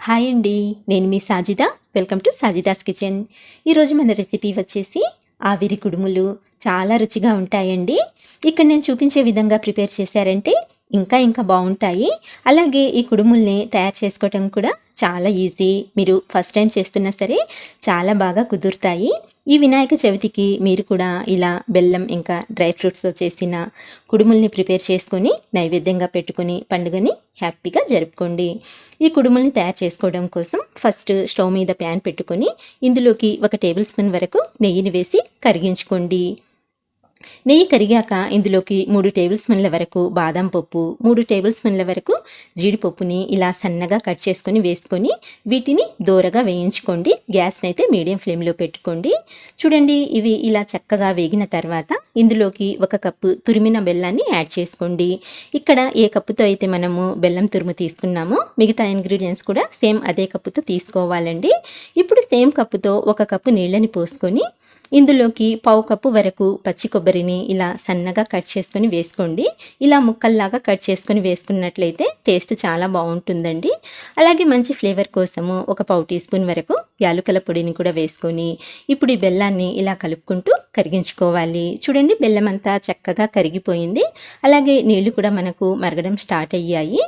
Hi అండి. నేను మీ Sajida. Welcome to Sajida's kitchen. ఈరోజు మన రెసిపీ వచ్చేసి ఆవిరి కుడుములు. చాలా రుచిగా ఉంటాయండి. ఇక్కడ నేను చూపించే విధంగా ప్రిపేర్ చేశారంటే ఇంకా ఇంకా బాగుంటాయి. అలాగే ఈ కుడుముల్ని తయారు చేసుకోవటం కూడా చాలా ఈజీ. మీరు ఫస్ట్ టైం చేస్తున్నా సరే చాలా బాగా కుదురుతాయి. ఈ వినాయక చవితికి మీరు కూడా ఇలా బెల్లం ఇంకా డ్రై ఫ్రూట్స్తో చేసిన కుడుముల్ని ప్రిపేర్ చేసుకొని నైవేద్యంగా పెట్టుకొని పండుగని హ్యాపీగా జరుపుకోండి. ఈ కుడుముల్ని తయారు చేసుకోవడం కోసం ఫస్ట్ స్టవ్ మీద ప్యాన్ పెట్టుకొని ఇందులోకి ఒక టేబుల్ స్పూన్ వరకు నెయ్యిని వేసి కరిగించుకోండి. నెయ్యి కరిగాక ఇందులోకి మూడు టేబుల్ స్పూన్ల వరకు బాదం పప్పు మూడు టేబుల్ స్పూన్ల వరకు జీడిపప్పుని ఇలా సన్నగా కట్ చేసుకొని వేసుకొని వీటిని దూరగా వేయించుకోండి. గ్యాస్ని అయితే మీడియం ఫ్లేమ్లో పెట్టుకోండి. చూడండి ఇవి ఇలా చక్కగా వేగిన తర్వాత ఇందులోకి ఒక కప్పు తురిమిన బెల్లాన్ని యాడ్ చేసుకోండి. ఇక్కడ ఏ కప్పుతో అయితే మనము బెల్లం తురుము తీసుకున్నామో మిగతా ఇంగ్రీడియంట్స్ కూడా సేమ్ అదే కప్పుతో తీసుకోవాలండి. ఇప్పుడు సేమ్ కప్పుతో ఒక కప్పు నీళ్ళని పోసుకొని ఇందులోకి పావు కప్పు వరకు పచ్చి కొబ్బరిని ఇలా సన్నగా కట్ చేసుకొని వేసుకోండి. ఇలా ముక్కల్లాగా కట్ చేసుకొని వేసుకున్నట్లయితే టేస్ట్ చాలా బాగుంటుందండి. అలాగే మంచి ఫ్లేవర్ కోసము ఒక పావు టీ స్పూన్ వరకు యాలుకల పొడిని కూడా వేసుకొని ఇప్పుడు ఈ బెల్లాన్ని ఇలా కలుపుకుంటూ కరిగించుకోవాలి. చూడండి బెల్లం అంతా చక్కగా కరిగిపోయింది. అలాగే నీళ్ళు కూడా మనకు మరగడం స్టార్ట్ అయ్యాయి.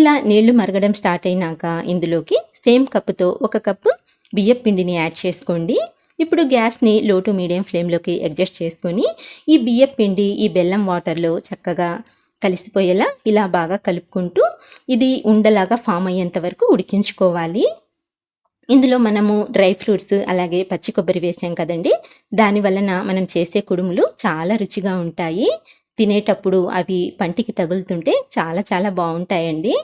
ఇలా నీళ్ళు మరగడం స్టార్ట్ అయినాక ఇందులోకి సేమ్ కప్పుతో ఒక కప్పు బియ్యం పిండిని యాడ్ చేసుకోండి. ఇప్పుడు గ్యాస్ని లో టు మీడియం ఫ్లేమ్లోకి అడ్జస్ట్ చేసుకొని ఈ బియ్యం పిండి ఈ బెల్లం వాటర్లో చక్కగా కలిసిపోయేలా ఇలా బాగా కలుపుకుంటూ ఇది ఉండలాగా ఫామ్ అయ్యేంత వరకు ఉడికించుకోవాలి. ఇందులో మనము డ్రై ఫ్రూట్స్ అలాగే పచ్చి కొబ్బరి వేసాం కదండి. దాని వలన మనం చేసే కుడుములు చాలా రుచిగా ఉంటాయి. తినేటప్పుడు అవి పంటికి తగులుతుంటే చాలా చాలా బాగుంటాయండి.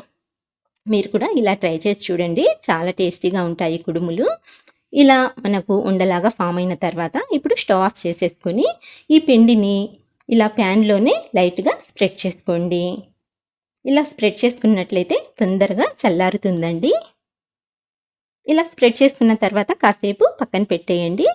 మీరు కూడా ఇలా ట్రై చేసి చూడండి. చాలా టేస్టీగా ఉంటాయి కుడుములు. ఇలా మనకు ఉండలాగా ఫామ్ అయిన తర్వాత ఇప్పుడు స్టవ్ ఆఫ్ చేసేసుకొని ఈ పిండిని ఇలా ప్యాన్లోనే లైట్గా స్ప్రెడ్ చేసుకోండి. ఇలా స్ప్రెడ్ చేసుకున్నట్లయితే తొందరగా చల్లారుతుందండి. ఇలా స్ప్రెడ్ చేసుకున్న తర్వాత కాసేపు పక్కన పెట్టేయండి.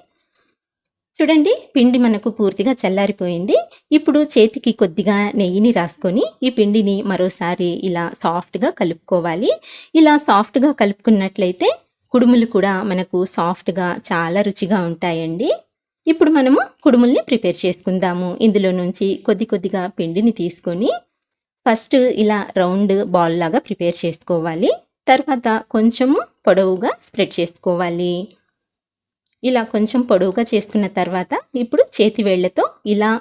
చూడండి పిండి మనకు పూర్తిగా చల్లారిపోయింది. ఇప్పుడు చేతికి కొద్దిగా నెయ్యిని రాసుకొని ఈ పిండిని మరోసారి ఇలా సాఫ్ట్గా కలుపుకోవాలి. ఇలా సాఫ్ట్గా కలుపుకున్నట్లయితే కుడుములు కూడా మనకు సాఫ్ట్గా చాలా రుచిగా ఉంటాయండి. ఇప్పుడు మనము కుడుముల్ని ప్రిపేర్ చేసుకుందాము. ఇందులో నుంచి కొద్ది కొద్దిగా పిండిని తీసుకొని ఫస్ట్ ఇలా రౌండ్ బాల్ లాగా ప్రిపేర్ చేసుకోవాలి. తర్వాత కొంచెము పొడవుగా స్ప్రెడ్ చేసుకోవాలి. ఇలా కొంచెం పొడవుగా చేసుకున్న తర్వాత ఇప్పుడు చేతి వేళ్ళతో ఇలా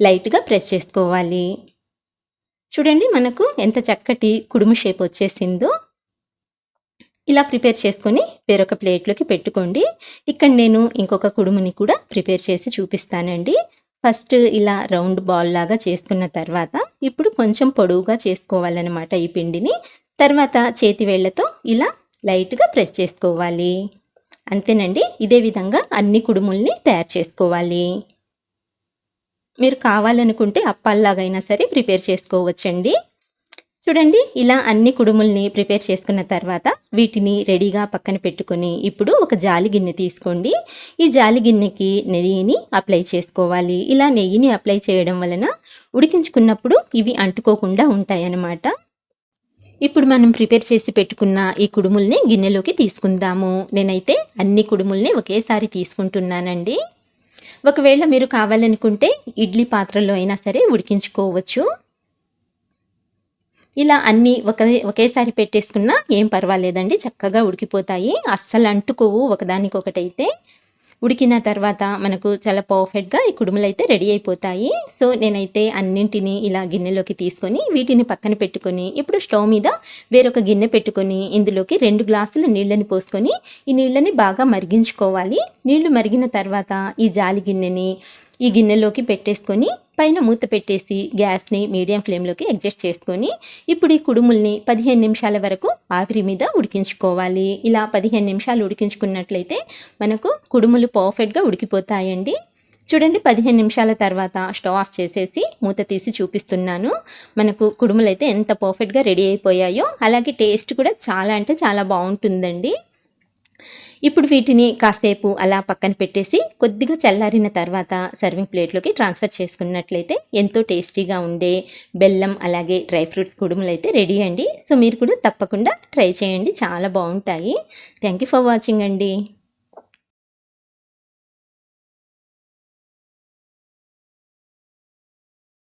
లైట్గా ప్రెస్ చేసుకోవాలి. చూడండి మనకు ఎంత చక్కటి కుడుము షేప్ వచ్చేసిందో. ఇలా ప్రిపేర్ చేసుకొని వేరొక ప్లేట్లోకి పెట్టుకోండి. ఇక్కడ నేను ఇంకొక కుడుముని కూడా ప్రిపేర్ చేసి చూపిస్తానండి. ఫస్ట్ ఇలా రౌండ్ బాల్ లాగా చేసుకున్న తర్వాత ఇప్పుడు కొంచెం పొడవుగా చేసుకోవాలన్నమాట ఈ పిండిని. తర్వాత చేతి వేళ్ళతో ఇలా లైట్గా ప్రెస్ చేసుకోవాలి. అంతేనండి ఇదే విధంగా అన్ని కుడుముల్ని తయారు చేసుకోవాలి. మీరు కావాలనుకుంటే అప్పాల్లాగైనా సరే ప్రిపేర్ చేసుకోవచ్చండి. చూడండి ఇలా అన్ని కుడుముల్ని ప్రిపేర్ చేసుకున్న తర్వాత వీటిని రెడీగా పక్కన పెట్టుకొని ఇప్పుడు ఒక జాలి గిన్నె తీసుకోండి. ఈ జాలి గిన్నెకి నెయ్యిని అప్లై చేసుకోవాలి. ఇలా నెయ్యిని అప్లై చేయడం వలన ఉడికించుకున్నప్పుడు ఇవి అంటుకోకుండా ఉంటాయన్నమాట. ఇప్పుడు మనం ప్రిపేర్ చేసి పెట్టుకున్న ఈ కుడుముల్ని గిన్నెలోకి తీసుకుందాము. నేనైతే అన్ని కుడుముల్ని ఒకేసారి తీసుకుంటున్నానండి. ఒకవేళ మీరు కావాలనుకుంటే ఇడ్లీ పాత్రలో అయినా సరే ఉడికించుకోవచ్చు. ఇలా అన్నీ ఒక ఒకేసారి పెట్టేసుకున్నా ఏం పర్వాలేదండి చక్కగా ఉడికిపోతాయి. అస్సలు అంటుకోవు ఒకదానికొకటైతే. ఉడికిన తర్వాత మనకు చాలా పర్ఫెక్ట్గా ఈ కుడుములు అయితే రెడీ అయిపోతాయి. సో నేనైతే అన్నింటినీ ఇలా గిన్నెలోకి తీసుకొని వీటిని పక్కన పెట్టుకొని ఇప్పుడు స్టవ్ మీద వేరొక గిన్నె పెట్టుకొని ఇందులోకి రెండు గ్లాసుల నీళ్ళని పోసుకొని ఈ నీళ్ళని బాగా మరిగించుకోవాలి. నీళ్ళు మరిగిన తర్వాత ఈ జాలి గిన్నెని ఈ గిన్నెలోకి పెట్టేసుకొని పైన మూత పెట్టేసి గ్యాస్ని మీడియం ఫ్లేమ్లోకి అడ్జస్ట్ చేసుకొని ఇప్పుడు ఈ కుడుముల్ని పదిహేను నిమిషాల వరకు ఆవిరి మీద ఉడికించుకోవాలి. ఇలా పదిహేను నిమిషాలు ఉడికించుకున్నట్లయితే మనకు కుడుములు పర్ఫెక్ట్గా ఉడికిపోతాయండి. చూడండి పదిహేను నిమిషాల తర్వాత స్టవ్ ఆఫ్ చేసేసి మూత తీసి చూపిస్తున్నాను. మనకు కుడుములు అయితే ఎంత పర్ఫెక్ట్గా రెడీ అయిపోయాయో అలాగే టేస్ట్ కూడా చాలా అంటే చాలా బాగుంటుందండి. ఇప్పుడు వీటిని కాసేపు అలా పక్కన పెట్టేసి కొద్దిగా చల్లారిన తర్వాత సర్వింగ్ ప్లేట్లోకి ట్రాన్స్ఫర్ చేసుకున్నట్లయితే ఎంతో టేస్టీగా ఉండే బెల్లం అలాగే డ్రై ఫ్రూట్స్ కుడుములు అయితే రెడీ అండి. సో మీరు కూడా తప్పకుండా ట్రై చేయండి. చాలా బాగుంటాయి. థ్యాంక్ యూ ఫర్ వాచింగ్ అండి.